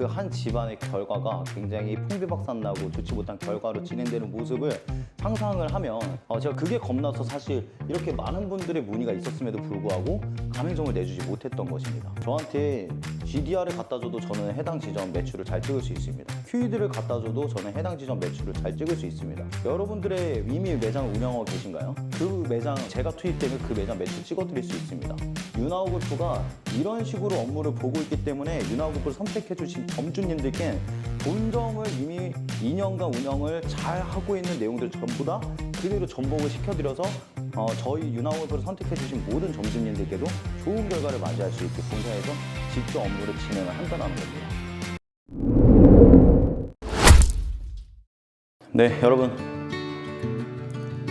그 한 집안의 결과가 굉장히 풍비박산나고 좋지 못한 결과로 진행되는 모습을 상상을 하면 어, 제가 그게 겁나서 사실 이렇게 많은 분들의 문의가 있었음에도 불구하고 가맹점을 내주지 못했던 것입니다. 저한테 GDR을 갖다 줘도 저는 해당 지점 매출을 잘 찍을 수 있습니다. QED를 갖다 줘도 저는 해당 지점 매출을 잘 찍을 수 있습니다. 여러분들의 이미 매장 운영하고 계신가요? 그 매장 제가 투입되면 그 매장 매출 찍어드릴 수 있습니다. 유나우골프가 이런 식으로 업무를 보고 있기 때문에 유나우골프를 선택해 주신 점주님들께 본점을 이미 2년간 운영을 잘 하고 있는 내용들 전부 다 그대로 전복을 시켜드려서 어, 저희 유나우골프를 선택해 주신 모든 점주님들께도 좋은 결과를 맞이할 수 있게 본사에서 직접 업무를 진행을 한다는 겁니다. 네, 여러분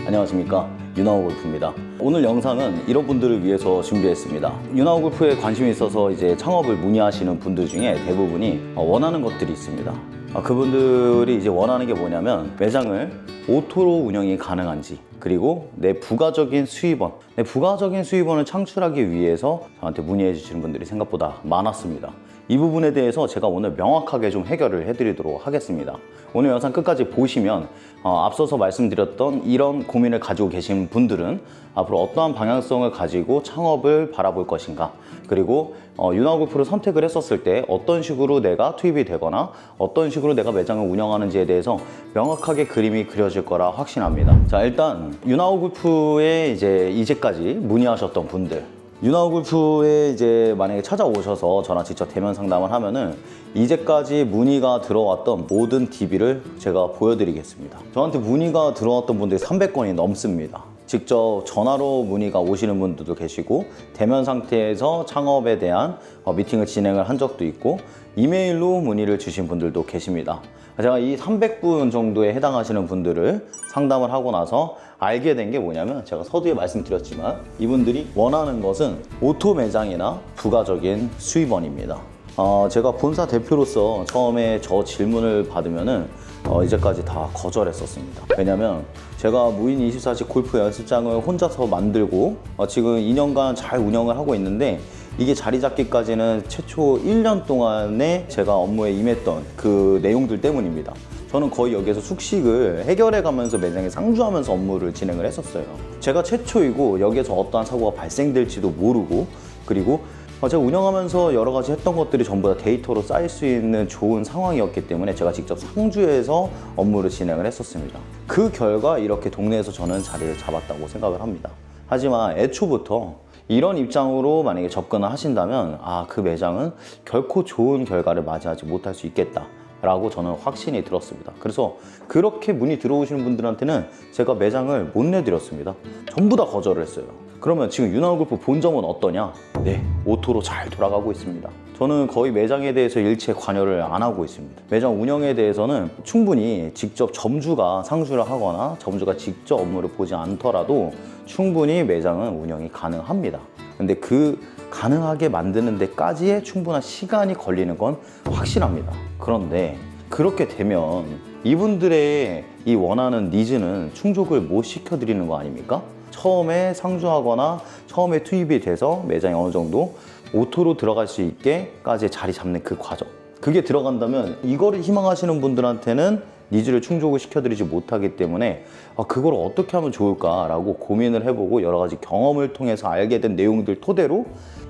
안녕하십니까 유나오 골프입니다. 오늘 영상은 이런 분들을 위해서 준비했습니다. 유나오 골프에 관심이 있어서 이제 창업을 문의하시는 분들 중에 대부분이 어, 원하는 것들이 있습니다. 아, 그분들이 이제 원하는 게 뭐냐면 매장을 오토로 운영이 가능한지 그리고 내 부가적인 수입원, 내 부가적인 수입원을 창출하기 위해서 저한테 문의해 주시는 분들이 생각보다 많았습니다. 이 부분에 대해서 제가 오늘 명확하게 좀 해결을 해드리도록 하겠습니다. 오늘 영상 끝까지 보시면 어, 앞서서 말씀드렸던 이런 고민을 가지고 계신 분들은 앞으로 어떠한 방향성을 가지고 창업을 바라볼 것인가 그리고 어, 유나골프를 선택을 했었을 때 어떤 식으로 내가 투입이 되거나 어떤 식으로 내가 매장을 운영하는지에 대해서 명확하게 그림이 그려질 거라 확신합니다. 자 일단 유나골프에 이제 이제까지 문의하셨던 분들 유나우 골프에 이제 만약에 찾아오셔서 저랑 직접 대면 상담을 하면은 이제까지 문의가 들어왔던 모든 DB를 제가 보여드리겠습니다. 저한테 문의가 들어왔던 분들이 300건이 넘습니다. 직접 전화로 문의가 오시는 분들도 계시고 대면 상태에서 창업에 대한 어, 미팅을 진행을 한 적도 있고 이메일로 문의를 주신 분들도 계십니다. 제가 이 300분 정도에 해당하시는 분들을 상담을 하고 나서 알게 된 게 뭐냐면 제가 서두에 말씀드렸지만 이분들이 원하는 것은 오토 매장이나 부가적인 수입원입니다. 어, 제가 본사 대표로서 처음에 저 질문을 받으면은 어, 이제까지 다 거절했었습니다. 왜냐면 제가 무인 24시 골프 연습장을 혼자서 만들고 어, 지금 2년간 잘 운영을 하고 있는데 이게 자리 잡기까지는 최초 1년 동안에 제가 업무에 임했던 그 내용들 때문입니다. 저는 거의 여기에서 숙식을 해결해 가면서 매장에 상주하면서 업무를 진행을 했었어요. 제가 최초이고 여기에서 어떠한 사고가 발생될지도 모르고 그리고 어, 제가 운영하면서 여러 가지 했던 것들이 전부 다 데이터로 쌓일 수 있는 좋은 상황이었기 때문에 제가 직접 상주해서 업무를 진행을 했었습니다. 그 결과 이렇게 동네에서 저는 자리를 잡았다고 생각을 합니다. 하지만 애초부터 이런 입장으로 만약에 접근을 하신다면 아, 그 매장은 결코 좋은 결과를 맞이하지 못할 수 있겠다. 라고 저는 확신이 들었습니다. 그래서 그렇게 문의 들어오시는 분들한테는 제가 매장을 못 내드렸습니다. 전부 다 거절을 했어요. 그러면 지금 유나골프 본점은 어떠냐? 네, 오토로 잘 돌아가고 있습니다. 저는 거의 매장에 대해서 일체 관여를 안 하고 있습니다. 매장 운영에 대해서는 충분히 직접 점주가 상주를 하거나 점주가 직접 업무를 보지 않더라도 충분히 매장은 운영이 가능합니다. 근데 그 가능하게 만드는 데까지의 충분한 시간이 걸리는 건 확실합니다. 그런데 그렇게 되면 이분들의 이 원하는 니즈는 충족을 못 시켜드리는 거 아닙니까? 처음에 상주하거나 처음에 투입이 돼서 매장이 어느 정도 오토로 들어갈 수 있게까지 자리 잡는 그 과정. 그게 들어간다면 이거를 희망하시는 분들한테는 니즈를 충족을 시켜드리지 못하기 때문에 아, 그걸 어떻게 하면 좋을까라고 고민을 해보고 여러 가지 경험을 통해서 알게 된 내용들 토대로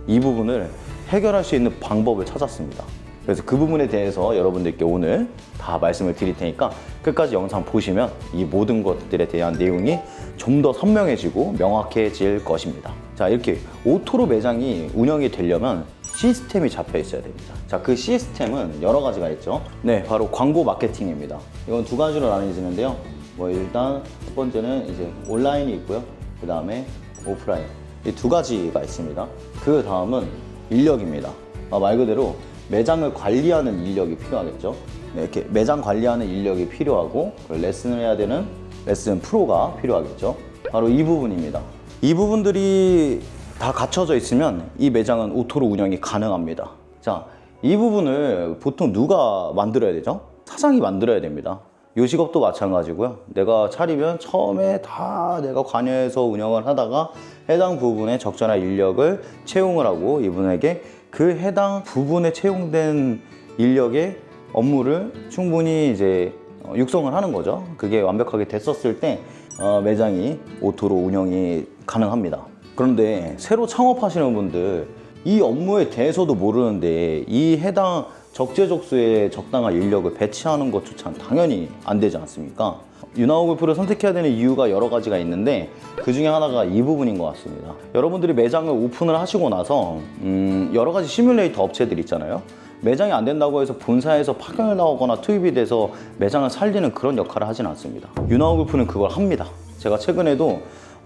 이 부분을 해결할 수 있는 방법을 찾았습니다. 그래서 그 부분에 대해서 여러분들께 오늘 다 말씀을 드릴 테니까 끝까지 영상 보시면 이 모든 것들에 대한 내용이 좀 더 선명해지고 명확해질 것입니다. 자, 이렇게 오토로 매장이 운영이 되려면 시스템이 잡혀 있어야 됩니다. 자, 그 시스템은 여러 가지가 있죠. 네, 바로 광고 마케팅입니다. 이건 두 가지로 나뉘어지는데요. 뭐 일단 첫 번째는 이제 온라인이 있고요. 그 다음에 오프라인. 이 두 가지가 있습니다. 그 다음은 인력입니다. 아, 말 그대로 매장을 관리하는 인력이 필요하겠죠. 네, 이렇게 매장 관리하는 인력이 필요하고 그리고 레슨을 해야 되는 레슨 프로가 필요하겠죠. 바로 이 부분입니다. 이 부분들이 다 갖춰져 있으면 이 매장은 오토로 운영이 가능합니다. 자, 이 부분을 보통 누가 만들어야 되죠? 사장이 만들어야 됩니다. 요식업도 마찬가지고요. 내가 차리면 처음에 다 내가 관여해서 운영을 하다가 해당 부분에 적절한 인력을 채용을 하고 이분에게 그 해당 부분에 채용된 인력의 업무를 충분히 이제 어, 육성을 하는 거죠. 그게 완벽하게 됐었을 때 어, 매장이 오토로 운영이 가능합니다. 그런데 새로 창업하시는 분들 이 업무에 대해서도 모르는데 이 해당 적재적소에 적당한 인력을 배치하는 것조차는 당연히 안 되지 않습니까? 유나우 골프를 선택해야 되는 이유가 여러 가지가 있는데 그 중에 하나가 이 부분인 것 같습니다. 여러분들이 매장을 오픈을 하시고 나서 음, 여러 가지 시뮬레이터 업체들 있잖아요. 매장이 안 된다고 해서 본사에서 파견을 나오거나 투입이 돼서 매장을 살리는 그런 역할을 하진 않습니다. 유나우 골프는 그걸 합니다. 제가 최근에도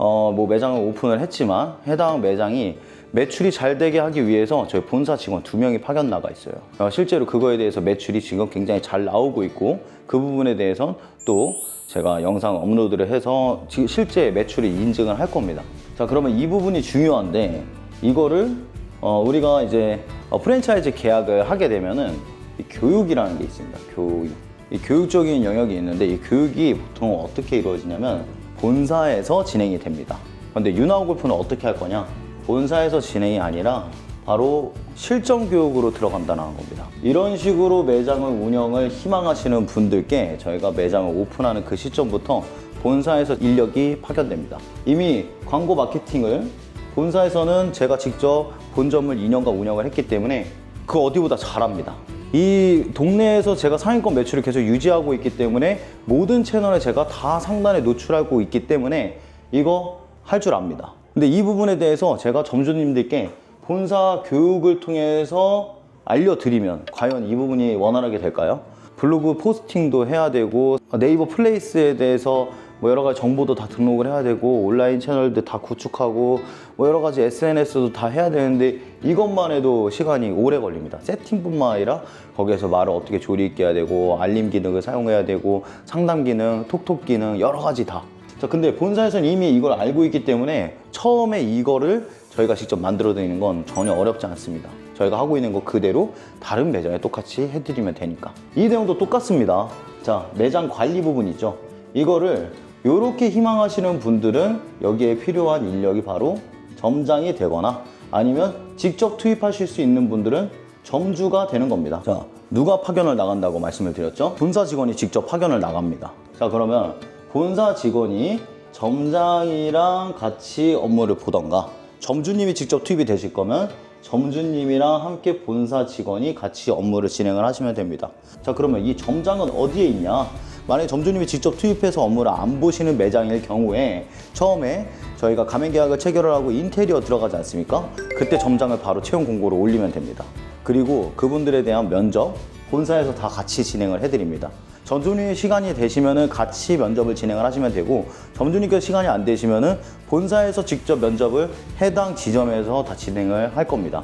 어, 뭐 매장을 오픈을 했지만 해당 매장이 매출이 잘 되게 하기 위해서 저희 본사 직원 두 명이 파견 나가 있어요. 어, 실제로 그거에 대해서 매출이 지금 굉장히 잘 나오고 있고 그 부분에 대해선 또 제가 영상 업로드를 해서 실제 매출이 인증을 할 겁니다. 자 그러면 이 부분이 중요한데 이거를 어, 우리가 이제 어, 프랜차이즈 계약을 하게 되면은 이 교육이라는 게 있습니다. 교육. 이 교육적인 영역이 있는데 이 교육이 보통 어떻게 이루어지냐면 본사에서 진행이 됩니다. 근데 유나우 골프는 어떻게 할 거냐? 본사에서 진행이 아니라 바로 실전 교육으로 들어간다는 겁니다. 이런 식으로 매장을 운영을 희망하시는 분들께 저희가 매장을 오픈하는 그 시점부터 본사에서 인력이 파견됩니다. 이미 광고 마케팅을 본사에서는 제가 직접 본점을 2년간 운영을 했기 때문에 그 어디보다 잘합니다. 이 동네에서 제가 상위권 매출을 계속 유지하고 있기 때문에 모든 채널에 제가 다 상단에 노출하고 있기 때문에 이거 할 줄 압니다. 근데 이 부분에 대해서 제가 점주님들께 본사 교육을 통해서 알려드리면 과연 이 부분이 원활하게 될까요? 블로그 포스팅도 해야 되고 네이버 플레이스에 대해서 뭐 여러 가지 정보도 다 등록을 해야 되고 온라인 채널도 다 구축하고 뭐 여러 가지 SNS도 다 해야 되는데 이것만 해도 시간이 오래 걸립니다. 세팅뿐만 아니라 거기에서 말을 어떻게 조리 있게 해야 되고 알림 기능을 사용해야 되고 상담 기능, 톡톡 기능 여러 가지 다. 자, 근데 본사에서는 이미 이걸 알고 있기 때문에 처음에 이거를 저희가 직접 만들어 드리는 건 전혀 어렵지 않습니다. 저희가 하고 있는 거 그대로 다른 매장에 똑같이 해드리면 되니까. 이 내용도 똑같습니다. 자, 매장 관리 부분 있죠. 이거를 이렇게 희망하시는 분들은 여기에 필요한 인력이 바로 점장이 되거나 아니면 직접 투입하실 수 있는 분들은 점주가 되는 겁니다. 자, 누가 파견을 나간다고 말씀을 드렸죠? 본사 직원이 직접 파견을 나갑니다. 자, 그러면 본사 직원이 점장이랑 같이 업무를 보던가 점주님이 직접 투입이 되실 거면 점주님이랑 함께 본사 직원이 같이 업무를 진행을 하시면 됩니다. 자, 그러면 이 점장은 어디에 있냐? 만약에 점주님이 직접 투입해서 업무를 안 보시는 매장일 경우에 처음에 저희가 가맹 계약을 체결을 하고 인테리어 들어가지 않습니까? 그때 점장을 바로 채용 공고를 올리면 됩니다. 그리고 그분들에 대한 면접 본사에서 다 같이 진행을 해드립니다. 점주님 시간이 되시면은 같이 면접을 진행을 하시면 되고 점주님께 시간이 안 되시면은 본사에서 직접 면접을 해당 지점에서 다 진행을 할 겁니다.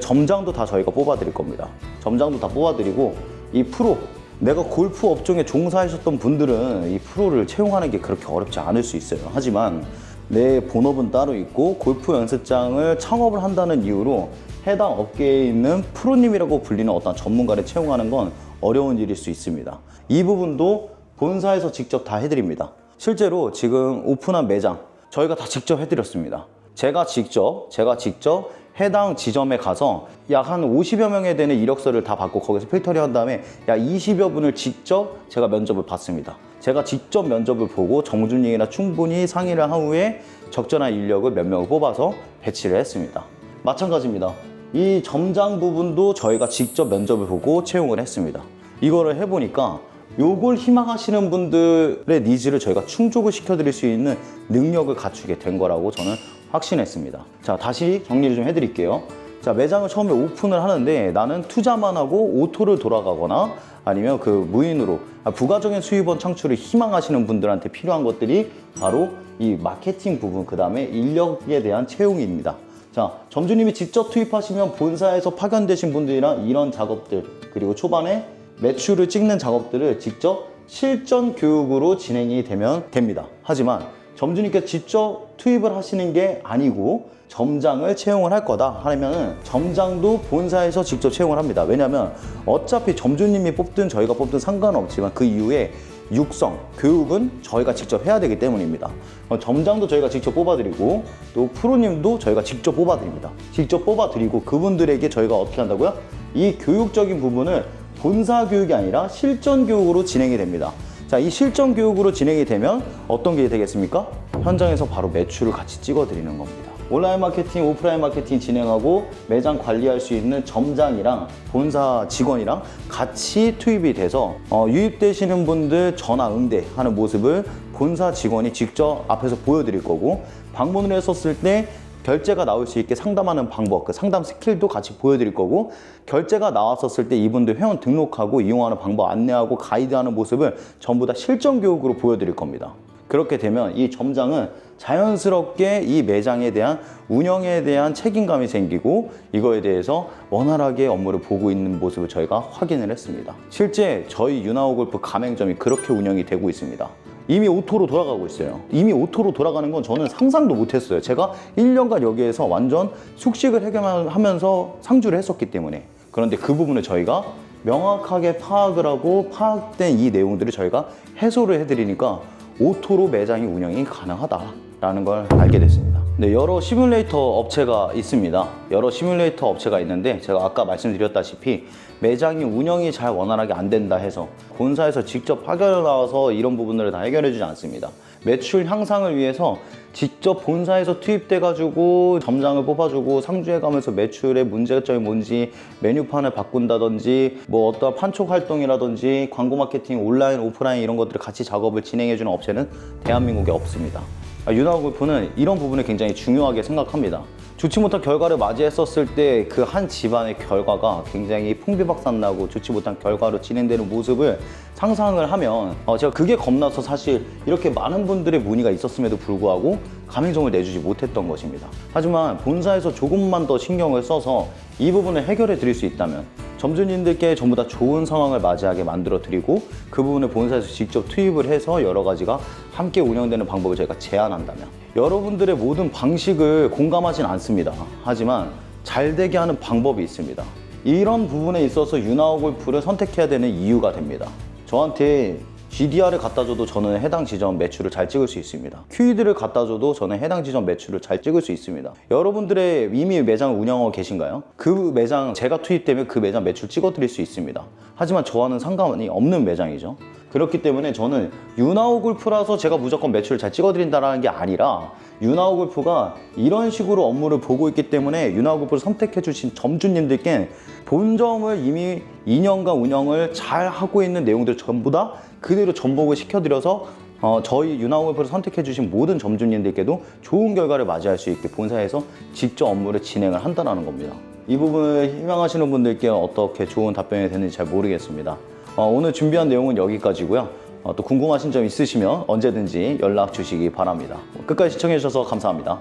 점장도 다 저희가 뽑아드릴 겁니다. 점장도 다 뽑아드리고 이 프로 내가 골프 업종에 종사하셨던 분들은 이 프로를 채용하는 게 그렇게 어렵지 않을 수 있어요. 하지만 내 본업은 따로 있고 골프 연습장을 창업을 한다는 이유로 해당 업계에 있는 프로님이라고 불리는 어떤 전문가를 채용하는 건 어려운 일일 수 있습니다. 이 부분도 본사에서 직접 다 해드립니다. 실제로 지금 오픈한 매장 저희가 다 직접 해드렸습니다. 제가 직접 제가 직접 해당 지점에 가서 약 한 50여 명에 되는 이력서를 다 받고 거기서 필터링 한 다음에 약 20여 분을 직접 제가 면접을 봤습니다. 제가 직접 면접을 보고 정준님이랑 충분히 상의를 한 후에 적절한 인력을 몇 명을 뽑아서 배치를 했습니다. 마찬가지입니다. 이 점장 부분도 저희가 직접 면접을 보고 채용을 했습니다. 이거를 해보니까 요걸 희망하시는 분들의 니즈를 저희가 충족을 시켜드릴 수 있는 능력을 갖추게 된 거라고 저는 확신했습니다. 자, 다시 정리를 좀 해드릴게요. 자, 매장을 처음에 오픈을 하는데 나는 투자만 하고 오토를 돌아가거나 아니면 그 무인으로 아, 부가적인 수입원 창출을 희망하시는 분들한테 필요한 것들이 바로 이 마케팅 부분, 그 다음에 인력에 대한 채용입니다. 자, 점주님이 직접 투입하시면 본사에서 파견되신 분들이랑 이런 작업들, 그리고 초반에 매출을 찍는 작업들을 직접 실전 교육으로 진행이 되면 됩니다. 하지만 점주님께 직접 투입을 하시는 게 아니고 점장을 채용을 할 거다 하면은 점장도 본사에서 직접 채용을 합니다. 왜냐하면 어차피 점주님이 뽑든 저희가 뽑든 상관없지만 그 이후에 육성, 교육은 저희가 직접 해야 되기 때문입니다. 어, 점장도 저희가 직접 뽑아드리고 또 프로님도 저희가 직접 뽑아드립니다. 직접 뽑아드리고 그분들에게 저희가 어떻게 한다고요? 이 교육적인 부분을 본사 교육이 아니라 실전 교육으로 진행이 됩니다. 자, 이 실전 교육으로 진행이 되면 어떤 게 되겠습니까? 현장에서 바로 매출을 같이 찍어드리는 겁니다. 온라인 마케팅, 오프라인 마케팅 진행하고 매장 관리할 수 있는 점장이랑 본사 직원이랑 같이 투입이 돼서 어, 유입되시는 분들 전화 응대하는 모습을 본사 직원이 직접 앞에서 보여드릴 거고 방문을 했었을 때 결제가 나올 수 있게 상담하는 방법, 그 상담 스킬도 같이 보여드릴 거고 결제가 나왔었을 때 이분들 회원 등록하고 이용하는 방법 안내하고 가이드하는 모습을 전부 다 실전 교육으로 보여드릴 겁니다. 그렇게 되면 이 점장은 자연스럽게 이 매장에 대한 운영에 대한 책임감이 생기고 이거에 대해서 원활하게 업무를 보고 있는 모습을 저희가 확인을 했습니다. 실제 저희 유나오 골프 가맹점이 그렇게 운영이 되고 있습니다. 이미 오토로 돌아가고 있어요. 이미 오토로 돌아가는 건 저는 상상도 못했어요. 제가 1년간 여기에서 완전 숙식을 해결하면서 상주를 했었기 때문에. 그런데 그 부분을 저희가 명확하게 파악을 하고 파악된 이 내용들을 저희가 해소를 해드리니까 오토로 매장이 운영이 가능하다라는 걸 알게 됐습니다. 네, 여러 시뮬레이터 업체가 있습니다. 여러 시뮬레이터 업체가 있는데 제가 아까 말씀드렸다시피 매장이 운영이 잘 원활하게 안 된다 해서 본사에서 직접 파견을 나와서 이런 부분들을 다 해결해 주지 않습니다. 매출 향상을 위해서 직접 본사에서 투입돼 가지고 점장을 뽑아주고 상주해 가면서 매출의 문제점이 뭔지 메뉴판을 바꾼다든지 뭐 어떠한 판촉 활동이라든지 광고 마케팅 온라인 오프라인 이런 것들을 같이 작업을 진행해 주는 업체는 대한민국에 없습니다. 아, 유나우 골프는 이런 부분을 굉장히 중요하게 생각합니다. 좋지 못한 결과를 맞이했었을 때 그 한 집안의 결과가 굉장히 풍비박산나고 좋지 못한 결과로 진행되는 모습을 상상을 하면 어, 제가 그게 겁나서 사실 이렇게 많은 분들의 문의가 있었음에도 불구하고 가맹점을 내주지 못했던 것입니다. 하지만 본사에서 조금만 더 신경을 써서 이 부분을 해결해 드릴 수 있다면 점주님들께 전부 다 좋은 상황을 맞이하게 만들어 드리고 그 부분을 본사에서 직접 투입을 해서 여러 가지가 함께 운영되는 방법을 저희가 제안한다면 여러분들의 모든 방식을 공감하진 않습니다. 하지만 잘 되게 하는 방법이 있습니다. 이런 부분에 있어서 유나오 골프를 선택해야 되는 이유가 됩니다. 저한테 GDR을 갖다 줘도 저는 해당 지점 매출을 잘 찍을 수 있습니다. QED를 갖다 줘도 저는 해당 지점 매출을 잘 찍을 수 있습니다. 여러분들의 이미 매장을 운영하고 계신가요? 그 매장 제가 투입되면 그 매장 매출 찍어 드릴 수 있습니다. 하지만 저와는 상관이 없는 매장이죠. 그렇기 때문에 저는 유나오 골프라서 제가 무조건 매출을 잘 찍어 드린다는 게 아니라 유나오 골프가 이런 식으로 업무를 보고 있기 때문에 유나오 골프를 선택해 주신 점주님들께 본점을 이미 2년간 운영을 잘 하고 있는 내용들 전부 다 그대로 전복을 시켜드려서 어, 저희 유나오 골프를 선택해 주신 모든 점주님들께도 좋은 결과를 맞이할 수 있게 본사에서 직접 업무를 진행을 한다는 겁니다. 이 부분을 희망하시는 분들께 어떻게 좋은 답변이 되는지 잘 모르겠습니다. 어, 오늘 준비한 내용은 여기까지고요. 어, 또 궁금하신 점 있으시면 언제든지 연락 주시기 바랍니다. 끝까지 시청해 주셔서 감사합니다.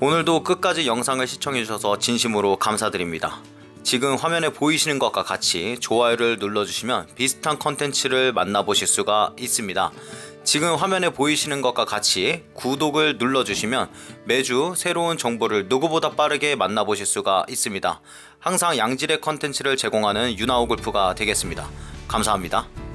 오늘도 끝까지 영상을 시청해주셔서 진심으로 감사드립니다. 지금 화면에 보이시는 것과 같이 좋아요를 눌러주시면 비슷한 컨텐츠를 만나보실 수가 있습니다. 지금 화면에 보이시는 것과 같이 구독을 눌러주시면 매주 새로운 정보를 누구보다 빠르게 만나보실 수가 있습니다. 항상 양질의 컨텐츠를 제공하는 유나오 골프가 되겠습니다. 감사합니다.